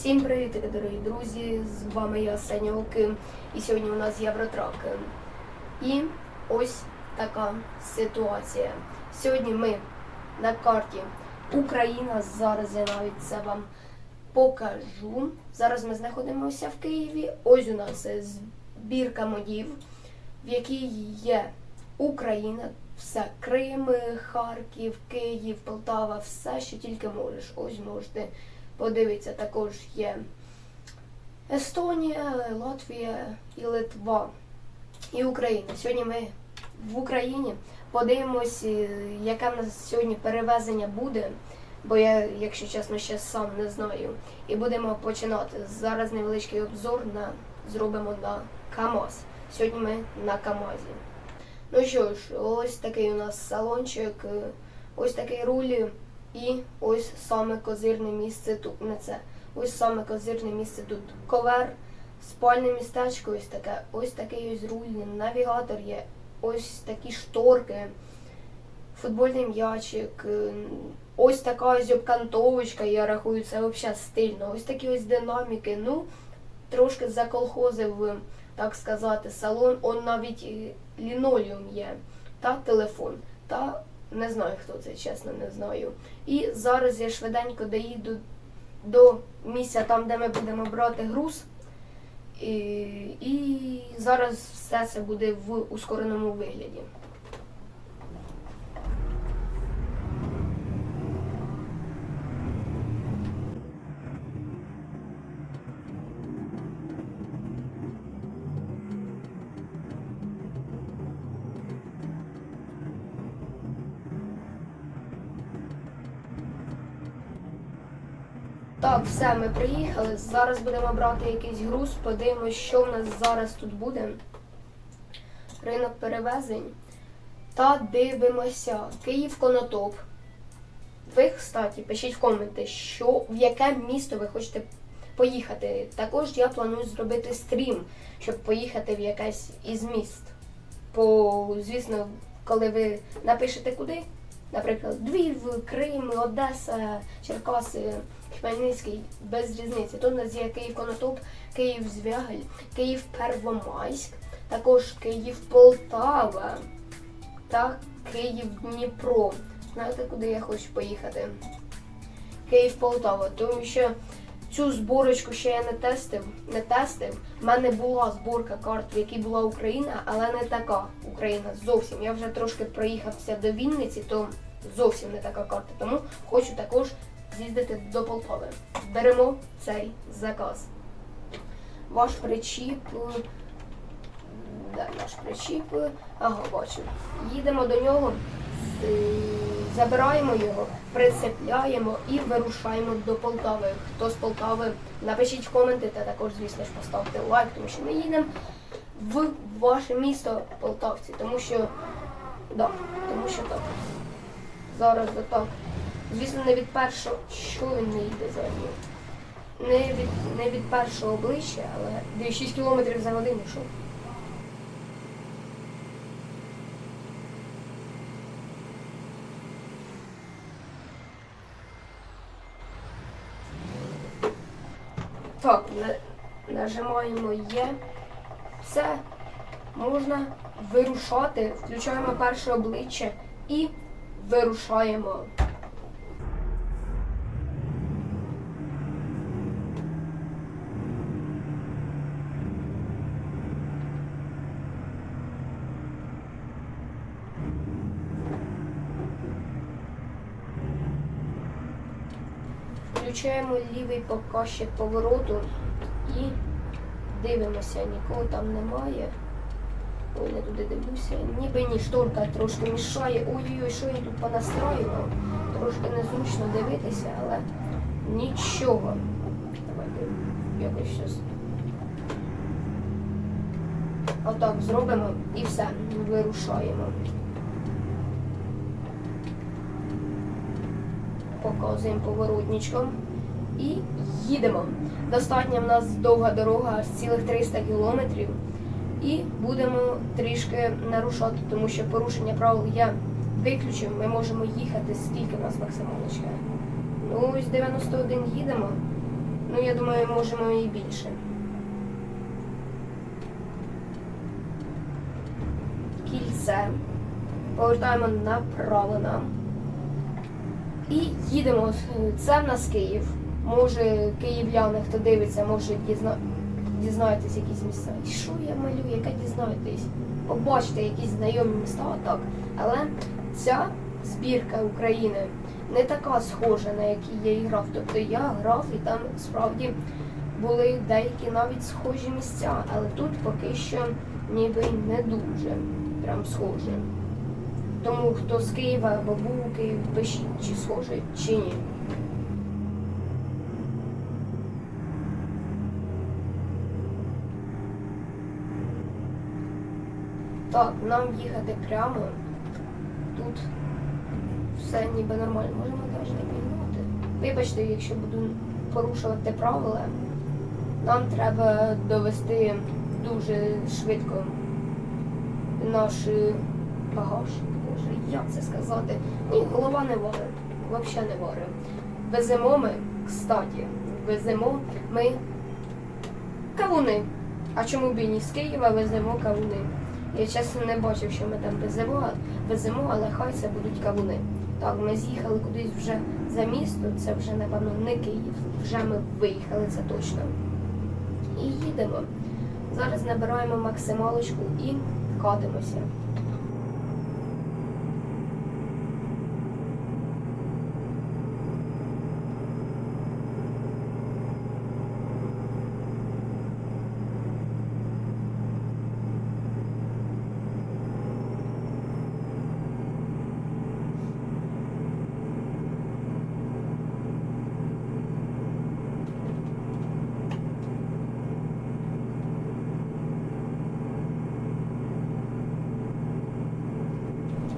Всім привіт, дорогі друзі! З вами я Сеня Оким. І сьогодні у нас Євротрак. І ось така ситуація. Сьогодні ми на карті Україна. Зараз я навіть це вам покажу. Зараз ми знаходимося в Києві. Ось у нас збірка модів, в якій є Україна, все Крим, Харків, Київ, Полтава, все, що тільки можеш. Ось можете подивитися, також є Естонія, Латвія і Литва і Україна. Сьогодні ми в Україні подивимось, е, яке в нас сьогодні перевезення буде. Бо я, якщо чесно, ще сам не знаю. І будемо починати. Зараз невеличкий обзор на зробимо на КАМАЗ. Сьогодні ми на КАМАЗі. Ну що ж, ось такий у нас салончик, е, ось такий руль, і ось саме козирне місце тут. Не це. Ось саме козирне місце тут. Ковер, спальне містечко, ось таке, ось такий ось руль, навігатор є, ось такі шторки, футбольний м'ячик, ось така ось обкантовочка, я рахую, це взагалі стильно. Ось такі ось динаміки. Ну, трошки заколхозив, так сказати, салон. Он навіть лінолеум є, та телефон, та не знаю, хто це, чесно, не знаю. І зараз я швиденько доїду до місця там, де ми будемо брати груз. І, і зараз все це буде в ускореному вигляді. Так, все, ми приїхали. Зараз будемо брати якийсь груз, подивимось, що в нас зараз тут буде. Ринок перевезень. Та дивимося. Київ Конотоп. Ви, кстати, пишіть в коменти, що, в яке місто ви хочете поїхати. Також я планую зробити стрім, щоб поїхати в якесь із міст. По, звісно, коли ви напишете куди, наприклад, Львів, Крим, Одеса, Черкаси, Хмельницький, без різниці. Тут у нас є Київ Конотоп, Київ Звягель, Київ Первомайськ, також Київ Полтава та Київ Дніпро. Знаєте, куди я хочу поїхати? Київ Полтава, тому що цю зборочку ще я не тестив. Не тестив. У мене була зборка карт, в якій була Україна, але не така Україна зовсім. Я вже трошки проїхався до Вінниці, то зовсім не така карта. Тому хочу також з'їздити до Полтави. Беремо цей заказ. Ваш причіп. е, Де наш причіп? Ага, бачу. Їдемо до нього, забираємо його, прицепляємо і вирушаємо до Полтави. Хто з Полтави, напишіть коменти та також, звісно ж, поставте лайк, тому що ми їдемо в ваше місто Полтавці, тому що да, тому що так. Зараз отак. Звісно, не від першого, що він не йде взагалі. Не від, не від першого обличчя, але 6 км за годину йшов. Так, нажимаємо Є. Все, можна вирушати. Включаємо перше обличчя і вирушаємо. Включаємо лівий показчик повороту і дивимося, нікого там немає. Ой, не туди дивлюся. Ніби ні, шторка трошки мішає. Ой-ой-ой, що я тут понастраював. Трошки незручно дивитися, але нічого. Давайте якось щось. Отак зробимо і все, вирушаємо. Показуємо поворотничком і їдемо. Достатня в нас довга дорога, аж цілих 300 кілометрів. І будемо трішки нарушати, тому що порушення правил я виключив. Ми можемо їхати, скільки в нас максималочка. Ну, ось 91 їдемо. Ну, я думаю, можемо і більше. Кільце. Повертаємо направо нам. І їдемо. Це в нас Київ. Може, київляни, хто дивиться, може дізна... дізнаєтесь якісь місця. І Що я малюю, яке дізнаєтесь? Побачите якісь знайомі міста, так. Але ця збірка України не така схожа, на якій я і грав. Тобто я грав і там справді були деякі навіть схожі місця, але тут поки що ніби не дуже прям схоже. Тому хто з Києва або був у Києві, пишіть, чи схоже, чи ні. Так, нам їхати прямо. Тут все ніби нормально. Можемо навіть не пігнати. Вибачте, якщо буду порушувати правила, нам треба довести дуже швидко наш багаж. Боже, як це сказати? Ні, голова не варить. Взагалі не варить. Веземо ми, кстати, веземо ми кавуни. А чому б і ні з Києва веземо кавуни? Я чесно не бачив, що ми там веземо, веземо, але хай це будуть кавуни. Так, ми з'їхали кудись вже за місто, це вже, напевно, не Київ. Вже ми виїхали, це точно. І їдемо. Зараз набираємо максималочку і катимося.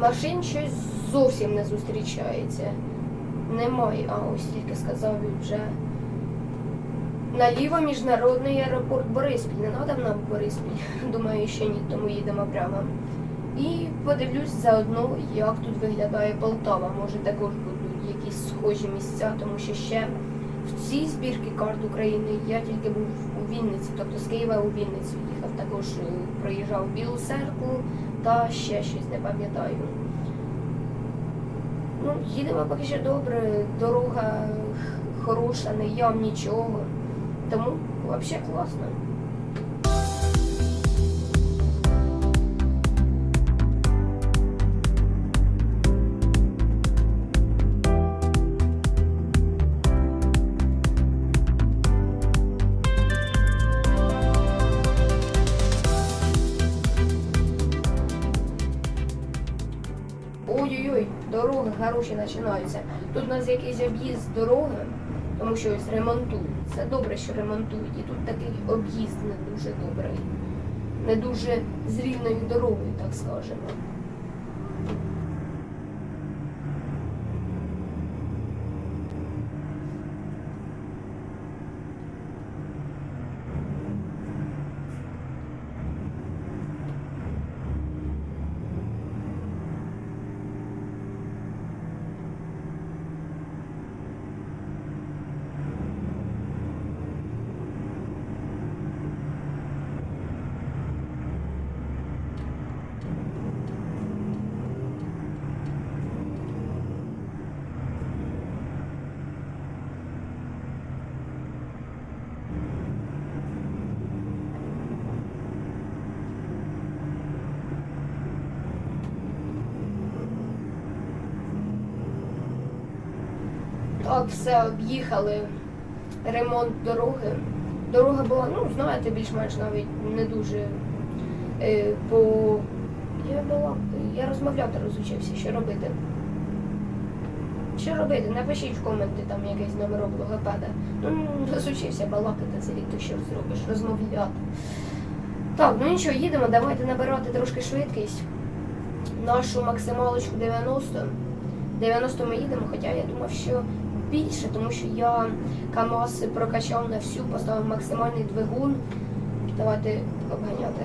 Машин щось зовсім не зустрічається. Немає. А ось тільки сказав і вже. Наліво міжнародний аеропорт Бориспіль. Не треба нам Бориспіль. Думаю, що ні, тому їдемо прямо. І подивлюсь заодно, як тут виглядає Полтава. Може також будуть якісь схожі місця, тому що ще в цій збірці карт України я тільки був у Вінниці, тобто з Києва у Вінницю їхав. Також е, проїжджав Білу церкву та ще щось не пам'ятаю. Ну, їдемо поки що добре, дорога хороша, не ям нічого. Тому взагалі класно. Ой-ой-ой, дороги хороші починаються. Тут у нас якийсь об'їзд дороги, тому що ось ремонтують. Це добре, що ремонтують. І тут такий об'їзд не дуже добрий. Не дуже з рівною дорогою, так скажемо. Все, об'їхали. Ремонт дороги. Дорога була, ну, знаєте, більш-менш навіть не дуже е, по. Я була. Я розмовляти розучився, що робити. Що робити? Напишіть в коменти там якийсь номер логопеда. Ну, розучився балакати, це літо що зробиш, розмовляти. Так, ну нічого, їдемо, давайте набирати трошки швидкість. Нашу максималочку 90. 90 ми їдемо, хоча я думав, що більше, тому що я камаси прокачав на всю, поставив максимальний двигун. Давайте обганяти.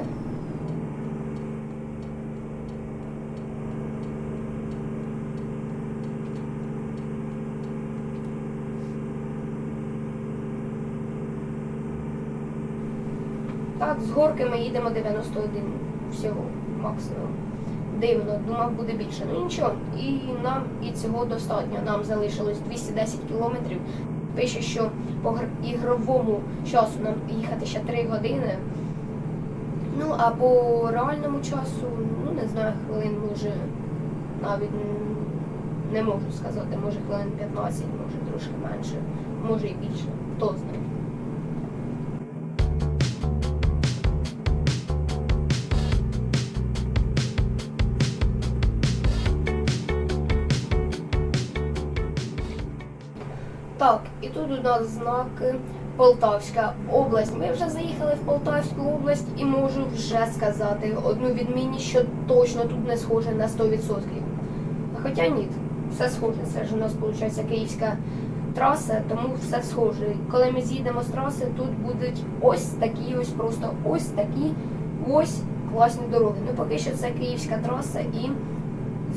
Так, з горки ми їдемо 91 всього максимум. Дивно, думав буде більше. Ну нічого. І нам і цього достатньо. Нам залишилось 210 кілометрів. Пише, що по гр- ігровому часу нам їхати ще 3 години. Ну, а по реальному часу, ну не знаю, хвилин може навіть не можу сказати, може хвилин 15, може трошки менше, може і більше. Хто знає. Так, і тут у нас знаки Полтавська область. Ми вже заїхали в Полтавську область і можу вже сказати одну відмінність, що точно тут не схоже на 100%. А Хоча ні, все схоже. Це ж у нас виходить київська траса, тому все схоже. Коли ми з'їдемо з траси, тут будуть ось такі, ось просто ось такі ось класні дороги. Ну поки що це київська траса і.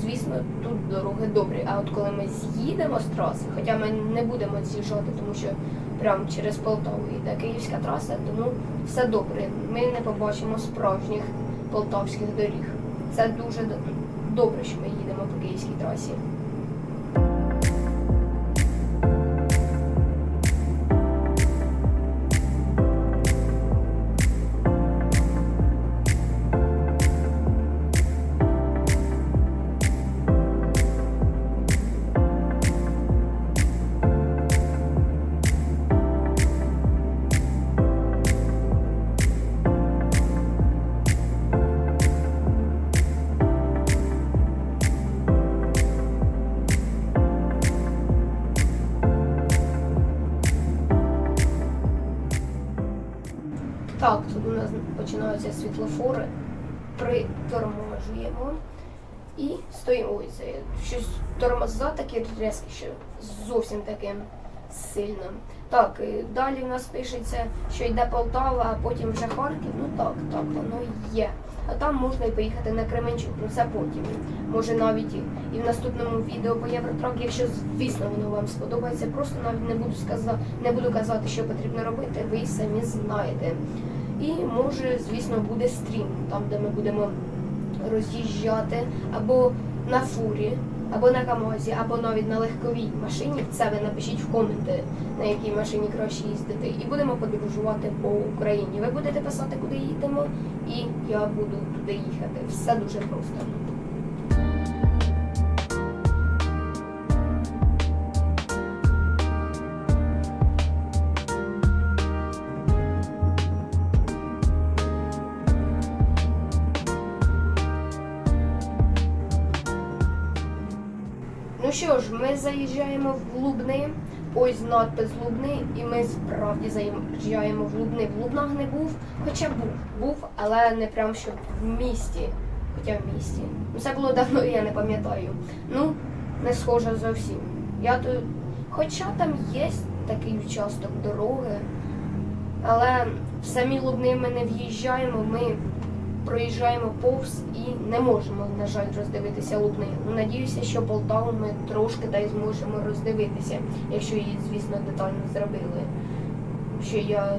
Звісно, тут дороги добрі. А от коли ми з'їдемо з траси, хоча ми не будемо з'їжджати, тому що прямо через Полтаву йде київська траса, тому все добре. Ми не побачимо справжніх полтавських доріг. Це дуже добре, що ми їдемо по київській трасі. Починаються світлофори. Приторможуємо і стоїмо. Ой, щось тормоза такі різкі, що зовсім таке сильно. Так, далі в нас пишеться, що йде Полтава, а потім вже Харків. Ну так, так, воно є. А там можна і поїхати на Кременчук, ну це потім. Може навіть і в наступному відео по Євротрак, якщо звісно воно вам сподобається, просто навіть не буду сказати, не буду казати, що потрібно робити, ви самі знаєте. І може, звісно, буде стрім, там, де ми будемо роз'їжджати або на фурі, або на камазі, або навіть на легковій машині. Це ви напишіть в коменти, на якій машині краще їздити. І будемо подорожувати по Україні. Ви будете писати, куди їдемо, і я буду туди їхати. Все дуже просто. Ну ж, ми заїжджаємо в Лубни. Ось надпис Лубни, і ми справді заїжджаємо в Лубни. В Лубнах не був, хоча був, був, але не прям що в місті. Хоча в місті. Ну це було давно, я не пам'ятаю. Ну, не схоже зовсім. Я тут. Хоча там є такий участок дороги, але в самі Лубни ми не в'їжджаємо, ми проїжджаємо повз і не можемо, на жаль, роздивитися Лубни. Ну, надіюся, що Полтаву ми трошки та й зможемо роздивитися, якщо її, звісно, детально зробили. Що я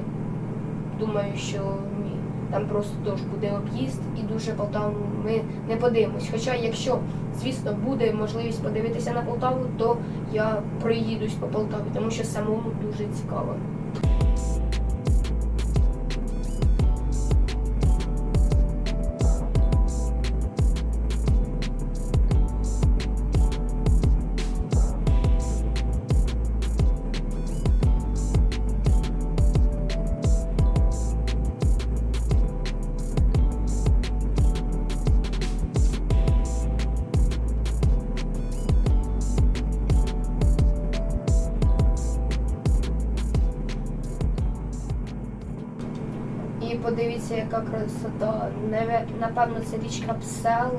думаю, що ні. Там просто теж буде об'їзд і дуже Полтаву ми не подивимось. Хоча, якщо, звісно, буде можливість подивитися на Полтаву, то я проїдусь по Полтаві, тому що самому дуже цікаво. Подивіться, яка красота. Напевно, це річка Псел.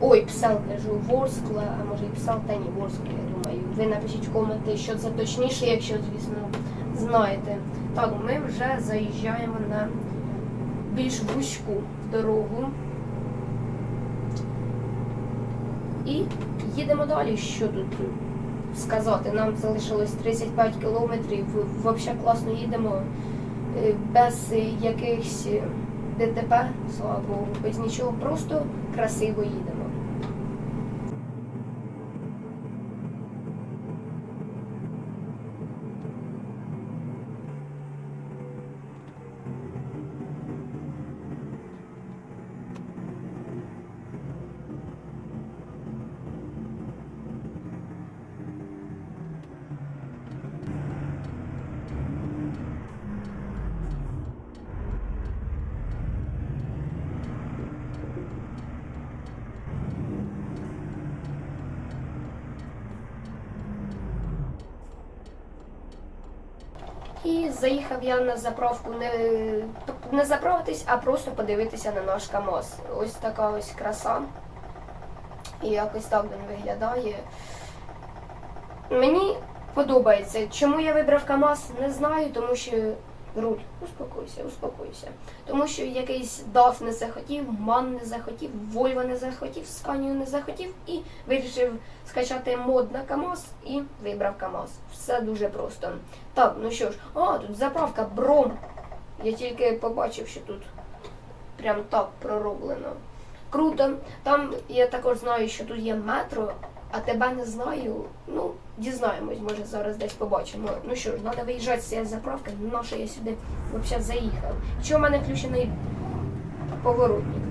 Ой, Псел кажу, Ворскла, а може і Псел, та ні, Ворскла, я думаю. Ви напишіть в коменти, що це точніше, якщо, звісно, знаєте. Так, ми вже заїжджаємо на більш вузьку дорогу. І їдемо далі. Що тут сказати? Нам залишилось 35 кілометрів. Взагалі класно їдемо. Е, без якихось ДТП, слава Богу, без нічого, просто красиво їдемо. І заїхав я на заправку не, не заправитись, а просто подивитися на наш КАМАЗ. Ось така ось краса. І якось так він виглядає. Мені подобається. Чому я вибрав КАМАЗ, не знаю, тому що. Руль, успокойся, успокойся. Тому що якийсь DAF не захотів, МАН не захотів, Volvo не захотів, Scania не захотів і вирішив скачати мод на КАМАЗ і вибрав КАМАЗ. Все дуже просто. Так, ну що ж, а, тут заправка Бром. Я тільки побачив, що тут прям так пророблено. Круто. Там я також знаю, що тут є метро, а тебе не знаю. Ну, дізнаємось, може зараз десь побачимо. Ну що ж, треба виїжджати з цієї заправки, на що я сюди взагалі заїхав. Чого в мене включений поворотник?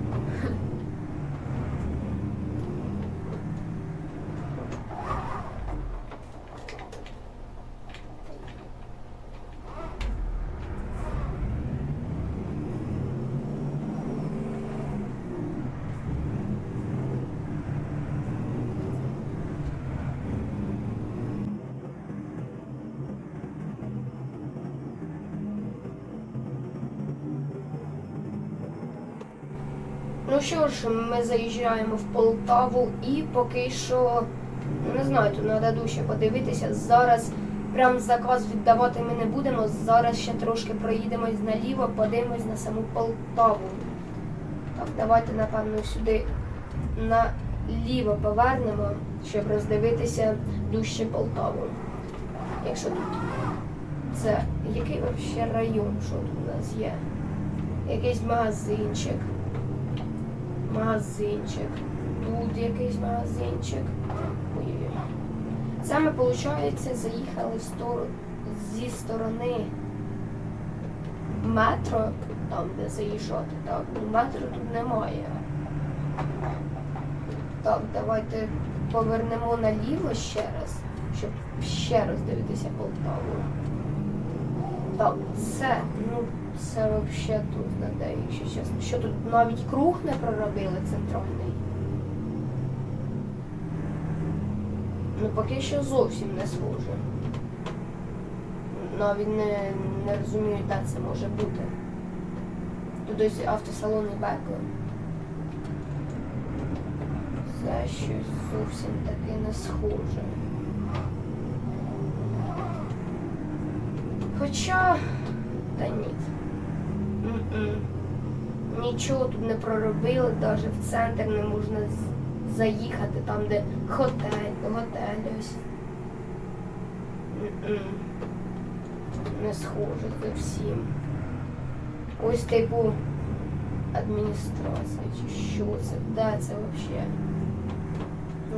Ну що ж, ми заїжджаємо в Полтаву і поки що, не знаю, тут треба дужче подивитися. Зараз прям заказ віддавати ми не будемо. Зараз ще трошки проїдемось наліво, подивимось на саму Полтаву. Так, давайте, напевно, сюди наліво повернемо, щоб роздивитися дужче Полтаву. Якщо тут це який взагалі район, що тут у нас є? Якийсь магазинчик магазинчик. Тут якийсь магазинчик. Ми, виходить, заїхали в зі сторони метро, там де заїжджати, так. Ну, метро тут немає. Так, давайте повернемо наліво ще раз, щоб ще раз дивитися Полтаву. Так, це, ну, це взагалі тут де, якщо чесно. Що тут навіть круг не проробили центральний. Ну поки що зовсім не схоже. Навіть не, не розумію, де це може бути. Тут ось автосалон і Беко. Це щось зовсім таке не схоже. Хоча, та ні. М-м. Нічого тут не проробили, навіть в центр не можна заїхати, там де готель, готель ось. Не схоже зовсім. Ось типу адміністрація чи що це? Де це взагалі?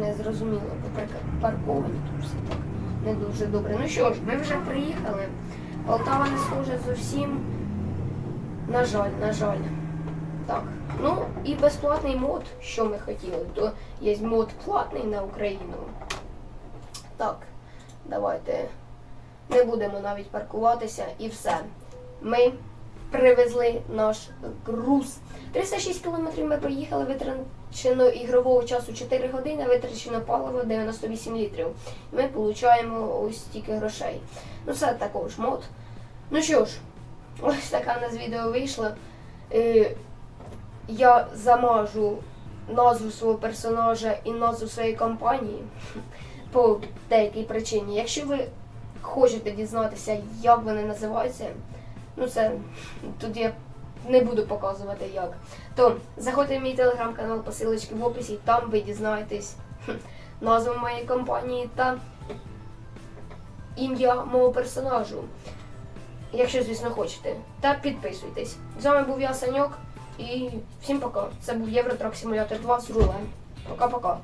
Не зрозуміло, Попри- парковані тут все так не дуже добре. Ну що ж, ми вже приїхали. Полтава не схожа зовсім. На жаль, на жаль. Так. Ну і безплатний мод, що ми хотіли, то є мод платний на Україну. Так, давайте не будемо навіть паркуватися і все. Ми привезли наш груз. 306 кілометрів ми проїхали, витрачено ігрового часу 4 години, витрачено паливо 98 літрів. Ми отримуємо ось стільки грошей. Ну це також мод. Ну що ж, ось така у нас відео вийшло. Е, я замажу назву свого персонажа і назву своєї компанії по деякій причині. Якщо ви хочете дізнатися, як вони називаються, ну це тут я не буду показувати як. То заходьте в мій телеграм-канал, посилочки в описі, там ви дізнаєтесь назву моєї компанії та ім'я мого персонажу. Якщо, звісно, хочете. Та підписуйтесь. З вами був я, Саньок, і всім пока. Це був Євротрак Симулятор 2 з рулем. Пока-пока.